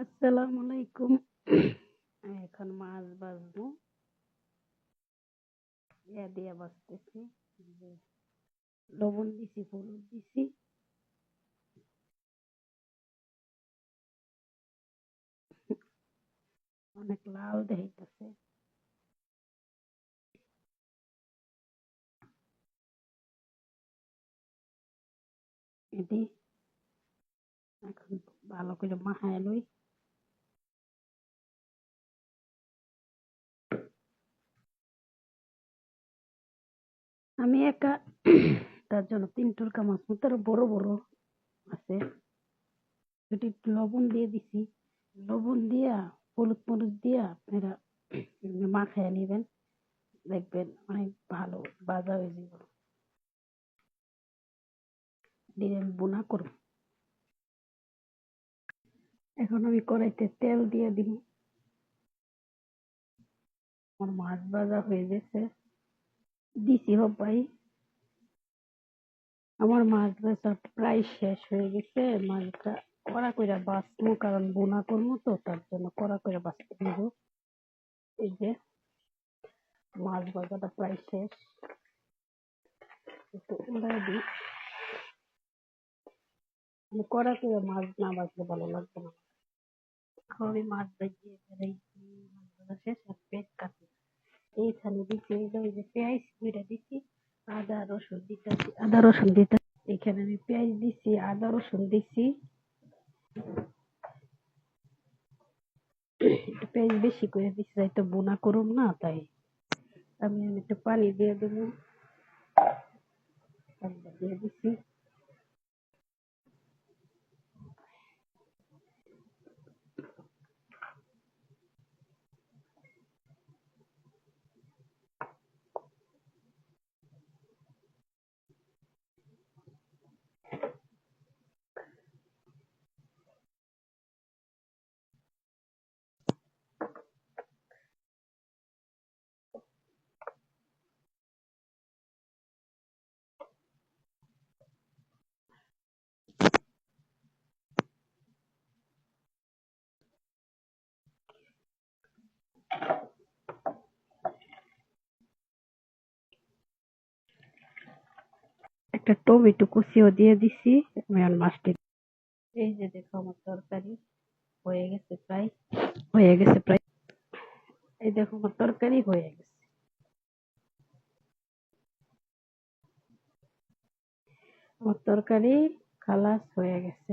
আসসালামু আলাইকুম। এখন মাছ ভাজবো ইয়া দিয়ে যে লবণ দিছি, হলুদ দিছি। অনেক লাল দেখাইতেছে। এটি এখন ভালো করে মাখায় লই। আমি একা তার জন্য তিন টুকরা মাছ মতো বড় বড় আছে। একটু লবণ দিয়ে দিছি। লবণ দিয়া, হলুদ মরিচ দিয়া আপনারা মাখায় নেবেন। দেখবেন অনেক ভালো ভাজা হয়ে যাবে বোনা করব। এখন আমি কড়াইতে তেল দিয়ে দিব। আমার মাছ ভাজা হয়ে গেছে। দিছি ভাই আমার মাছ ভাজা প্রায় শেষ হয়ে গেছে মাছটা কড়া করে বাঁচবো, কারণ বোনা করব তো, তার জন্য কড়া করে বাঁচতে দিব। এই যে মাছ ভাজাটা প্রায় শেষ। একটু উল্টাই দিই। কড়া করে মাছ না বাঁচলে ভালো লাগবে না। আমি মাছ ভাজিয়ে বেড়াইছি মাছ ভাজা শেষ আর পেট কাটি এইখানে দিচ্ছি, এই যে পেঁয়াজ কুইরা দিচ্ছি, আদা, রসুন দিতেছি, আদা, রসুন দিতে এখানে আমি পেঁয়াজ দিচ্ছি, আদা, রসুন দিচ্ছি। একটু পেঁয়াজ বেশি করে দিচ্ছি, তাই তো বোনা করুম না, তাই। আমি আমি একটু পানি দিয়ে দেবো। পানিটা দিয়ে দিচ্ছি। একটা টমেটো কুচিও দিয়ে দিছি আমি আর মাছটি। এই যে দেখো আমার তরকারি হয়ে গেছে প্রায়। হয়ে গেছে প্রায়। এই দেখো আমার তরকারি হয়ে গেছে। আমার তরকারি খালাস হয়ে গেছে।